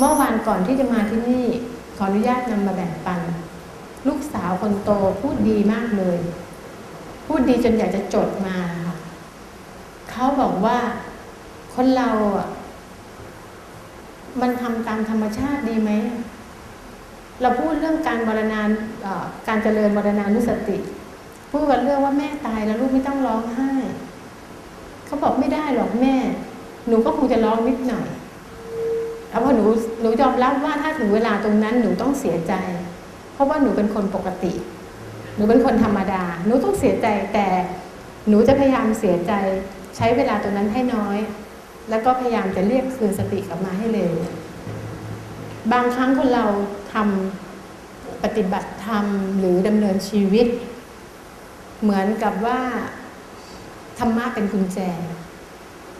เมื่อวานก่อนที่จะมาที่นี่ ขออนุญาตนำมาแบ่งปัน ลูกสาวคนโตพูดดีมากเลย พูดดีจนอยากจะจดมาค่ะเขาบอกว่าคนเราอะมันทำตามธรรมชาติดีไหม เราพูดเรื่องการบรณาเอ่อการเจริญบรณานุสติ พูดกันเรื่องว่าแม่ตายแล้วลูกไม่ต้องร้องไห้ เขาบอกไม่ได้หรอกแม่ หนูก็คงจะร้องนิดหน่อย แล้วพอหนูหนูยอมรับว่าถ้าถึงเวลาตรงนั้นหนูต้องเสียใจ เพราะว่าหนูเป็นคนปกติ หนูเป็นคนธรรมดา หนูต้องเสียใจแต่หนูจะพยายามเสียใจใช้เวลาตรงนั้นให้น้อย แล้วก็พยายามจะเรียกคืนสติกลับมาให้เร็วบางครั้งคนเราทำปฏิบัติธรรมหรือดำเนินชีวิต เหมือนกับว่าธรรมะเป็นกุญแจ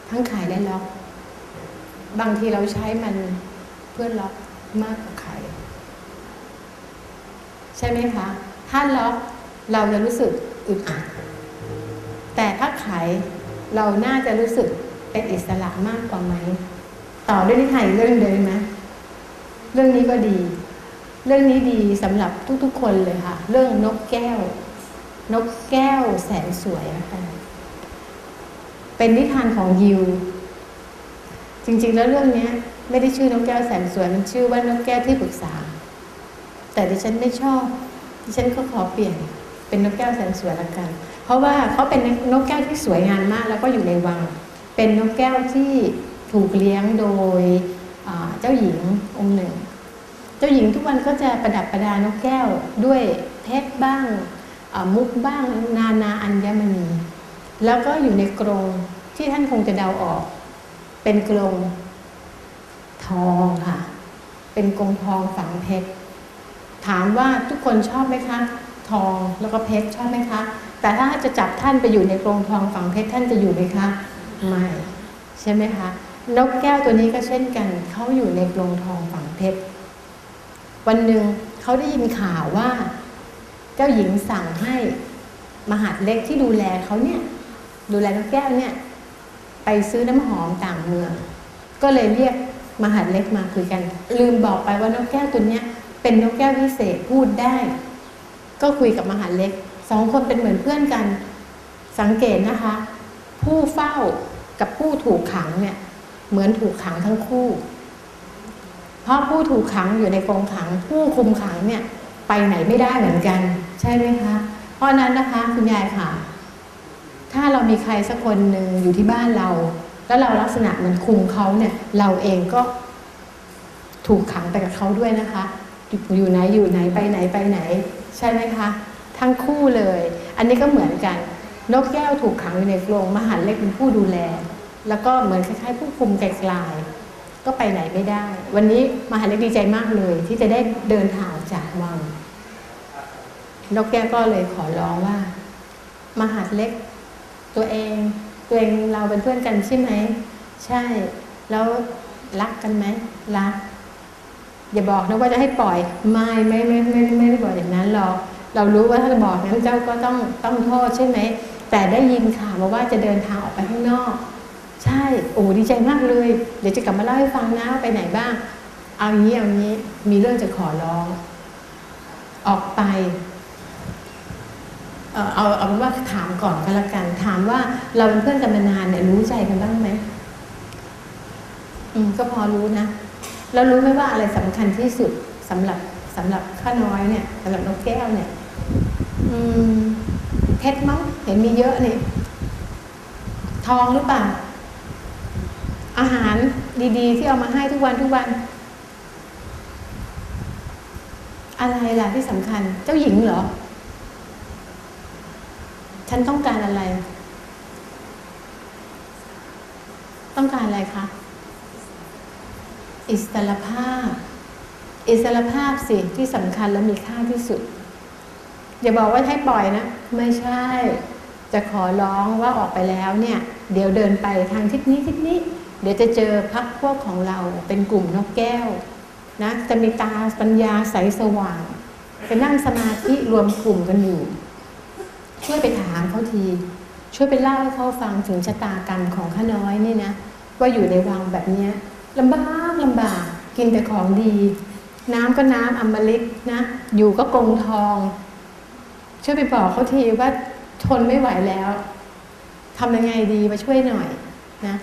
ทั้งขายและล็อก บางทีเราใช้มันเพื่อล็อกมากกว่าขายใช่ไหมคะ ถ้าล็อกเราจะรู้สึกอึดอัดแต่ถ้าขายเราน่าจะรู้สึกเป็นอิสระมากกว่าไหม ต่อด้วยนิทานเรื่องเดิมไหมเรื่องนี้ก็ดี เรื่องนี้ดีสำหรับทุกๆคนเลยค่ะ เรื่องนกแก้ว นกแก้วแสนสวยนะคะเป็นนิทานของยิว ริง ๆ แล้วเรื่องนี้ไม่ได้ชื่อนกแก้วแสนสวยมันชื่อว่านกแก้วที่ปรึกษา แต่ดิฉันไม่ชอบ ดิฉันก็ขอเปลี่ยนเป็นนกแก้วแสนสวยละกัน เพราะว่าเขาเป็นนกแก้วที่สวยงามมาก แล้วก็อยู่ในวัง เป็นนกแก้วที่ถูกเลี้ยงโดยเจ้าหญิงองค์หนึ่ง เจ้าหญิงทุกวันก็จะประดับประดานกแก้วด้วยเพชรบ้างมุกบ้างนานาอัญมณี แล้วก็อยู่ในกรงที่ท่านคงจะเดาออก เป็นกรงทองค่ะ เป็นกรงทองฝังเพชร ถามว่าทุกคนชอบไหมคะ ทองแล้วก็เพชรชอบไหมคะ แต่ถ้าจะจับท่านไปอยู่ในกรงทองฝังเพชรท่านจะอยู่ไหมคะ ไม่ ใช่ไหมคะ นกแก้วตัวนี้ก็เช่นกัน เขาอยู่ในกรงทองฝังเพชร วันหนึ่งเขาได้ยินข่าวว่า เจ้าหญิงสั่งให้มหาดเล็กที่ดูแลเขาเนี่ย ดูแลนกแก้วเนี่ย ไปซื้อน้ำหอมต่างเมือง ก็เลยเรียกมหาดเล็กมาคุยกัน ลืมบอกไปว่านกแก้วตัวเนี้ยเป็นนกแก้วพิเศษพูดได้ ก็คุยกับมหาดเล็กสองคนเป็นเหมือนเพื่อนกัน สังเกตนะคะ ผู้เฝ้ากับผู้ถูกขังเนี่ยเหมือนถูกขังทั้งคู่ เพราะผู้ถูกขังอยู่ในกรงขัง ผู้คุมขังเนี่ยไปไหนไม่ได้เหมือนกัน ใช่ไหมคะ เพราะนั้นนะคะคุณยายค่ะ ถ้าเรามีใครสักคนหนึ่งอยู่ที่บ้านเรา แล้วเราลักษณะเหมือนคุมเขาเนี่ย เราเองก็ถูกขังไปกับเขาด้วยนะคะ อยู่ไหนอยู่ไหนไปไหนไปไหน ใช่ไหมคะ ทั้งคู่เลย อันนี้ก็เหมือนกัน นกแก้วถูกขังอยู่ในกรงมหันเล็กเป็นผู้ดูแล แล้วก็เหมือนคล้ายๆ ผู้คุมไกลๆก็ไปไหนไม่ได้ วันนี้มหันเล็กดีใจมากเลย ที่จะได้เดินทางจากวังนกแก้วก็เลยขอร้องว่า มหัดเล็ก ตัวเอง ตัวเองเราเป็นเพื่อนกันใช่ไหม ใช่ แล้วรักกันไหมรัก อย่าบอกนะว่าจะให้ปล่อย ไม่ไม่ไม่ไม่ไม่ได้บอกอย่างนั้นหรอก เรารู้ว่าถ้าบอกนั้นเจ้าก็ต้องต้องโทษใช่ไหม แต่ได้ยินข่าวมาว่าจะเดินทางออกไปข้างนอก ใช่ โอ้ดีใจมากเลย เดี๋ยวจะกลับมาเล่าให้ฟังนะไปไหนบ้าง เอางี้เอางี้ มีเรื่องจะขอร้อง ออกไป เอาเอาเป็นว่าถามก่อนก็แล้วกัน ถามว่าเราเป็นเพื่อนกันมานานเนี่ยรู้ใจกันบ้างไหมอืมก็พอรู้นะแล้วรู้ไหมว่าอะไรสำคัญที่สุดสำหรับสำหรับข้าน้อยเนี่ยสำหรับนกแก้วเนี่ย อืมเพชรมั้งเห็นมีเยอะนี่ทองหรือเปล่า อาหารดีๆ ที่เอามาให้ทุกวันทุกวัน อะไรล่ะที่สำคัญ เจ้าหญิงเหรอ ฉันต้องการอะไร ต้องการอะไรคะ อิสรภาพ อิสรภาพสิที่สำคัญและมีค่าที่สุด อย่าบอกว่าให้ปล่อยนะ ไม่ใช่ จะขอร้องว่าออกไปแล้วเนี่ย เดี๋ยวเดินไปทางทิศนี้ทิศนี้ เดี๋ยวจะเจอพักพวกของเราเป็นกลุ่มนกแก้วนะจะมีตาปัญญาใสสว่าง จะนั่งสมาธิรวมกลุ่มกันอยู่ ช่วยไปถามเขาที ช่วยไปเล่าให้เขาฟังถึงชะตากรรมของข้าน้อยนี่นะ ว่าอยู่ในวังแบบเนี้ยลำบากลำบากกินแต่ของดี น้ำก็น้ำอมฤตนะ อยู่ก็กงทอง ช่วยไปบอกเขาทีว่าทนไม่ไหวแล้วทำยังไงดีมาช่วยหน่อยนะ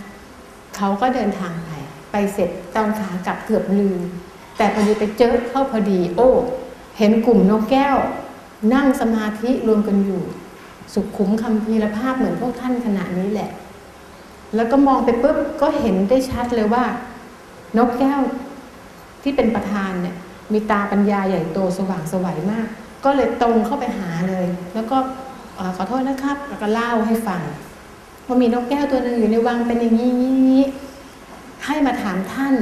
เขาก็เดินทางไป ไปเสร็จตอนขากลับเกือบลืม แต่พอดีไปเจอเข้าพอดี โอ้ เห็นกลุ่มนกแก้ว นั่งสมาธิรวมกันอยู่ สุขุมคำพีรภาพเหมือนพวกท่านขณะนี้แหละ แล้วก็มองไปปุ๊บก็เห็นได้ชัดเลยว่า นกแก้วที่เป็นประธานเนี่ยมีตาปัญญาใหญ่โตสว่างสวัยมาก ก็เลยตรงเข้าไปหาเลย แล้วก็ขอโทษนะครับแล้วก็เล่าให้ฟังว่ามีนกแก้วตัวหนึ่งอยู่ในวังเป็นอย่างนี้อย่างนี้ให้มาถามท่าน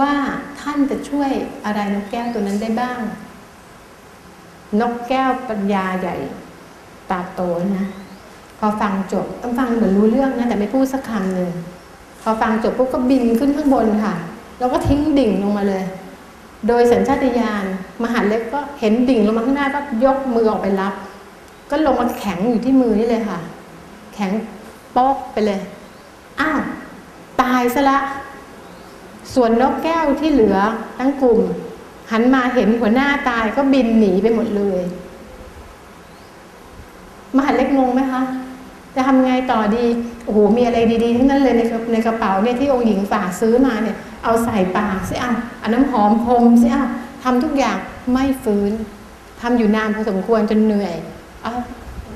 ว่าท่านจะช่วยอะไรนกแก้วตัวนั้นได้บ้าง นกแก้วปัญญาใหญ่ ตาโตนะพอฟังจบต้องฟังเหมือนรู้เรื่องนะแต่ไม่พูดสักคำหนึ่งพอฟังจบปุ๊บก็บินขึ้นข้างบนค่ะ แล้วก็ทิ้งดิ่งลงมาเลย โดยสัญชาตญาณมหาเล็กก็เห็นดิ่งลงมาข้างหน้าก็ยกมือออกไปรับ ก็ลงมาแข็งอยู่ที่มือนี่เลยค่ะ แข็งโป๊กไปเลยอ้าวตายซะละ ส่วนนกแก้วที่เหลือทั้งกลุ่ม หันมาเห็นหัวหน้าตายก็บินหนีไปหมดเลย มหาเล็กงงไหมคะ จะทำไงต่อดีโอ้โหมีอะไรดีๆทั้งนั้นเลยในกระในกระเป๋าเนี่ยที่องค์หญิงฝากซื้อมาเนี่ย เอาใส่ปากสิเอาเอาน้ำหอมพรมสิเอาทำทุกอย่างไม่ฟื้นทำอยู่นานพอสมควรจนเหนื่อยเอา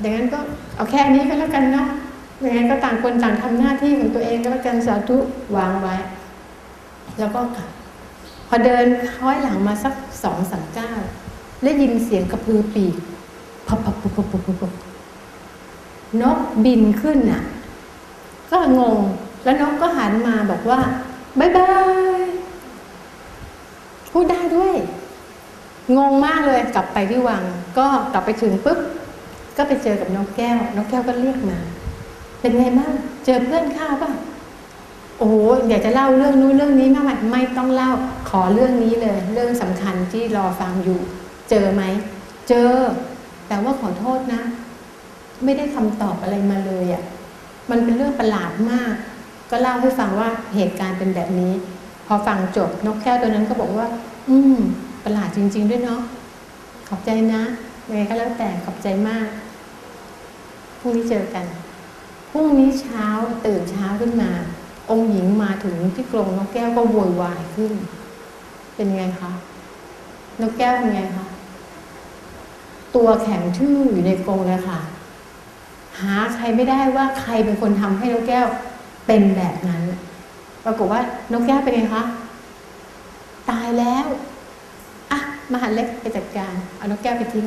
อย่างนั้นก็เอาแค่นี้ก็แล้วกันเนาะยังไงก็ต่างคนต่างทำหน้าที่ของตัวเองก็แล้วกันสาธุวางไว้ แล้วก็ขับพอเดินค้อยหลังมาสักสองสามก้าวได้ยินเสียงกระพือปีกพับพับพับพับพับพับ นกบินขึ้นน่ะ ก็งง แล้วนกก็หันมาบอกว่าบายบายพูดได้ด้วย งงมากเลยกลับไปที่วัง ก็กลับไปถึงปุ๊บก็ไปเจอกับนกแก้วนกแก้วก็เรียกมา เป็นไงบ้างเจอเพื่อนข้าป่ะโอ้โหอยากจะเล่าเรื่องนู้นเรื่องนี้มากมายไม่ต้องเล่าขอเรื่องนี้เลย เรื่องสำคัญที่รอฟังอยู่ เจอไหม เจอ แต่ว่าขอโทษนะ ไม่ได้คำตอบอะไรมาเลยอะ่ะมันเป็นเรื่องประหลาดมาก ก็เล่าให้ฟังว่าเหตุการณ์เป็นแบบนี้ พอฟังจบนกแก้วตัวนั้นก็บอกว่า อืม ประหลาดจริง ๆ ด้วยเนาะขอบใจนะยังไงก็แล้วแต่ขอบใจมากพรุ่งนี้เจอกันพรุ่งนี้เช้าตื่นเช้าขึ้นมา องค์หญิงมาถึงที่กรงนกแก้วก็โวยวายขึ้น เป็นไงคะนกแก้วเป็นไงคะตัวแข็งทื่ออยู่ในกรงเลยค่ะ หาใครไม่ได้ว่าใครเป็นคนทำให้นกแก้วเป็นแบบนั้น ปรากฏว่านกแก้วเป็นไงคะตายแล้วอะมหาเล็กไปจัดการเอานกแก้วไปทิ้ง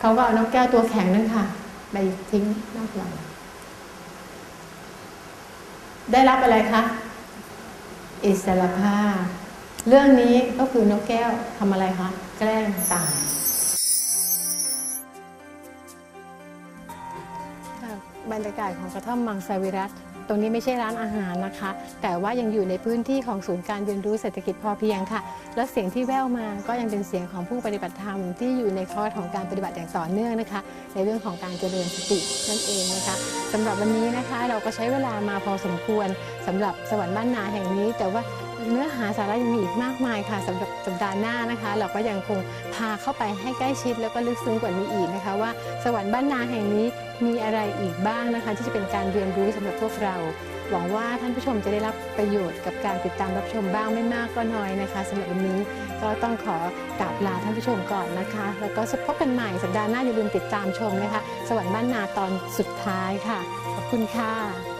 เขาก็เอานกแก้วตัวแข็งนั่นค่ะไปทิ้งนอกหลังได้รับอะไรคะอิสรภาพ เรื่องนี้ก็คือนกแก้วทำอะไรคะ แกล้งตาย บรรยากาศของกระท่อมมังสวิรัตตรงนี้ไม่ใช่ร้านอาหารนะคะ แต่ว่ายังอยู่ในพื้นที่ของศูนย์การเรียนรู้เศรษฐกิจพอเพียงค่ะ และเสียงที่แว่วมาก็ยังเป็นเสียงของผู้ปฏิบัติธรรมที่อยู่ในคอร์สของการปฏิบัติอย่างต่อเนื่องนะคะ ในเรื่องของการเจริญสตินั่นเองนะคะสำหรับวันนี้นะคะเราก็ใช้เวลามาพอสมควรสำหรับสวรรค์บ้านนาแห่งนี้ แต่ว่า เนื้อหาสาระยังมีอีกมากมายค่ะสำหรับสัปดาห์หน้านะคะ เราก็ยังคงพาเข้าไปให้ใกล้ชิดแล้วก็ลึกซึ้งกว่านี้อีกนะคะ ว่าสวรรค์บ้านนาแห่งนี้มีอะไรอีกบ้างนะคะ ที่จะเป็นการเรียนรู้สำหรับพวกเรา หวังว่าท่านผู้ชมจะได้รับประโยชน์กับการติดตามรับชมบ้างไม่มากก็น้อยนะคะสำหรับวันนี้ก็ต้องขอกราบลาท่านผู้ชมก่อนนะคะ แล้วก็พบกันใหม่สัปดาห์หน้าอย่าลืมติดตามชมนะคะ สวรรค์บ้านนาตอนสุดท้ายค่ะขอบคุณค่ะ